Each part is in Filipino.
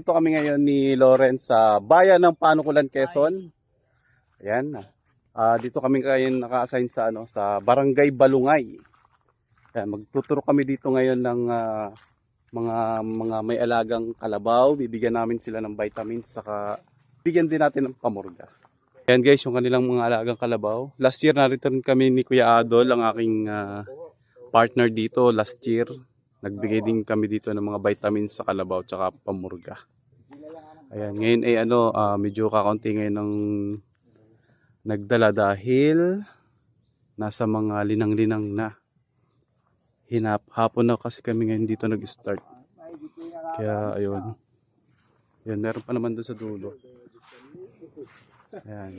Dito kami ngayon ni Lawrence sa bayan ng Panukulan, Quezon. Ayan. Ah, dito kami ngayon naka-assign sa ano sa Barangay Balungay. Ayan, magtuturo kami dito ngayon ng ah, mga mga may alagang kalabaw. Bibigyan namin sila ng vitamins saka bigyan din natin ng pamurga. Ayan guys, yung kanilang mga alagang kalabaw. Last year narito rin kami ni Kuya Adol, ang aking ah, partner dito last year. Nagbigay din kami dito ng mga vitamins sa kalabaw tsaka pamurga. Ayan, ngayon ay ano, ah, medyo kakaunti ngayon ng nagdala dahil nasa mga linang-linang na. Hinap, hapon na kasi kami ngayon dito nag-start. Kaya ayun. Yan, meron pa naman doon sa dulo. Ayan.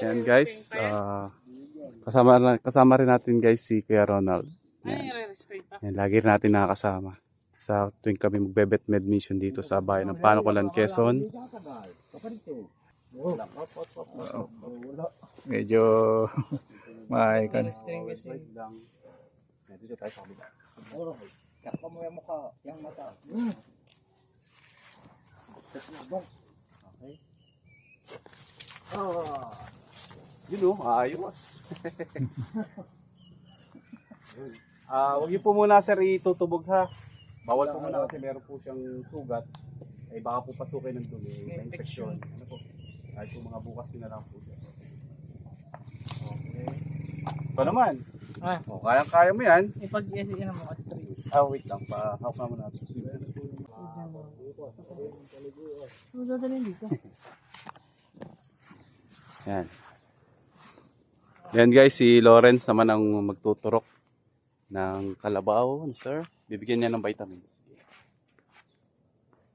Ayan guys, ah, kasama, kasama rin natin guys si Kuya Ronald. Yan. Yan, lagi rin natin nakakasama sa tuwing kami magbe-bet med mission dito sa bayan ng Panukulan, Quezon. Medyo may kan. Dito tayo sa kabila. Okay. Yun oh, ayos. Ah, wag niyo po muna sir itutubog ha. Bawal po muna kasi meron po siyang sugat. Ay baka po pasukin ng dumi, may infection. Ano po? Kahit po mga bukas din na lang po siya. Okay. Ito naman. Ah. Oh, kaya-kaya mo yan. Ipag-isin mo kasi straight. Ah, wait lang. Pa-hawk na muna. Ano dadalhin dito? Yan. Yan guys, si Lawrence naman ang magtuturok ng kalabaw, ano, sir. Bibigyan niya ng vitamins.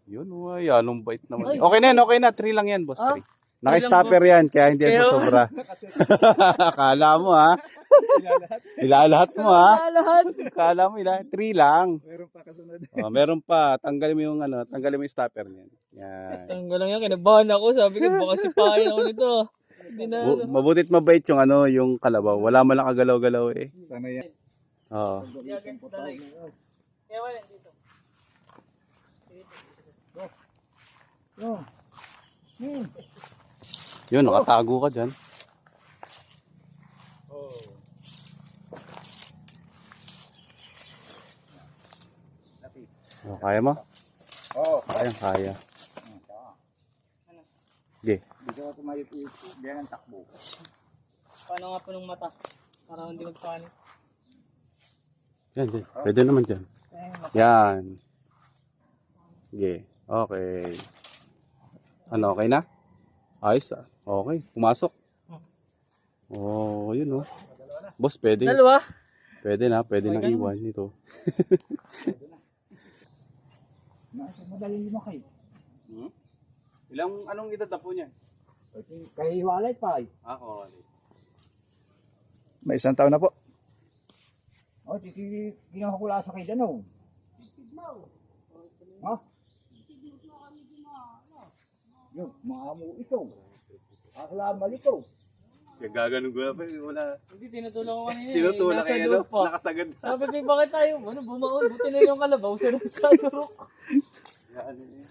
Yun, uy, anong bite naman. Ay. Okay na yan, okay na. 3 lang yan, boss. Ah, 3. Naka-stopper yan, kaya hindi yan sa sobra. Akala mo ha. Ilalahat mo ha. Lahat. Akala mo ila, 3 lang. Meron pa kasunod. Oh, meron pa. Tanggalin mo yung ano, tanggalin mo yung stopper niyan. Yan. Tanggal lang yan, kinabahan ako. Sabi ko, baka sipahin ako nito. Hindi na. Bu- mabutit mabait yung ano, yung kalabaw. Wala man lang kagalaw-galaw eh. Sana yan. Oo. Kaya wala dito. Oh. Hmm. Yun, nakatago ka dyan. Oh. Oh, kaya mo? Oh. Kaya, kaya. Sige. Dito ako tumayo ito. Diyan ang takbo. Paano nga po ng mata? Para hindi magpanik. Yan, yan. Pwede naman dyan. Yan. Sige. Okay. Ano, okay na? Ayos ah. Okay. Pumasok. Oh, yun oh. Boss, pwede. Dalawa. Pwede na. Pwede nang Okay. iwan ito. Madali lima kayo. Hmm? Ilang, anong edad na po niyan? Kaya hiwalay pa eh. Ako. May isang taon na po. Oh, titi ginawa ko sa kay Dano. Ha? Yung, mga amo ito. Akla malito. Kaya gaganon ko na pa. Wala. Hindi, tinutulong ko kanina. eh. Sinutulak Nasa kayo. Nakasagad. Sabi ko, bakit tayo? Ano, bumaon. Buti na yung kalabaw. Sarap sa durok. Yan, eh.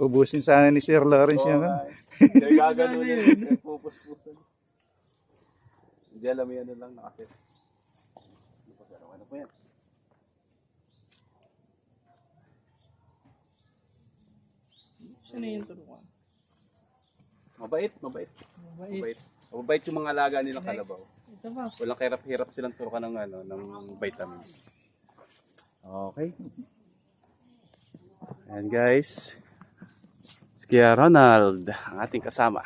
Ubusin sana ni Sir Lawrence yan. gaganon yun. Pupus-pusan. Hindi alam yan ano lang nakaset. Yan? Sino yung turuan? Mabait, mabait. Mabait. Mabait. Mabait yung mga alaga nilang kalabaw. Ito ba? Walang kahirap-hirap silang turukan ng ano, ng vitamins. Okay. Ayan guys. Si Kuya Ronald, ang ating kasama.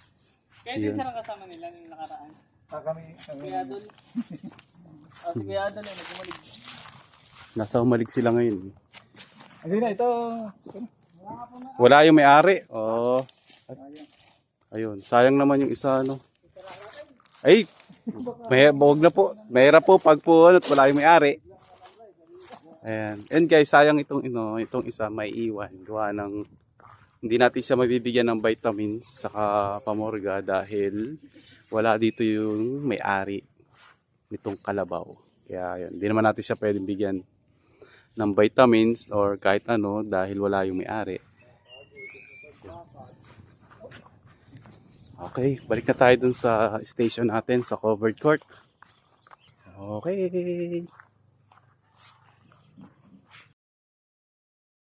Kaya din siya nakasama nila nung nakaraan. Ah, kami, kami. Kuya Adol. Si Kuya Adol eh, nagbumalig. Nasa humalig sila ngayon. Hindi na, ito. Wala yung may-ari. Oh. Ayun, sayang naman yung isa ano. Ay, may wag na po. Mahirap po pag po ano, at wala yung may-ari. Ayan. And guys, sayang itong ino, itong isa may iwan. Gawa ng hindi natin siya mabibigyan ng vitamins saka pamorga dahil wala dito yung may-ari nitong kalabaw. Kaya yun, hindi naman natin siya pwedeng bigyan ng vitamins or kahit ano dahil wala yung may-ari. Okay, balik na tayo dun sa station natin sa covered court. Okay.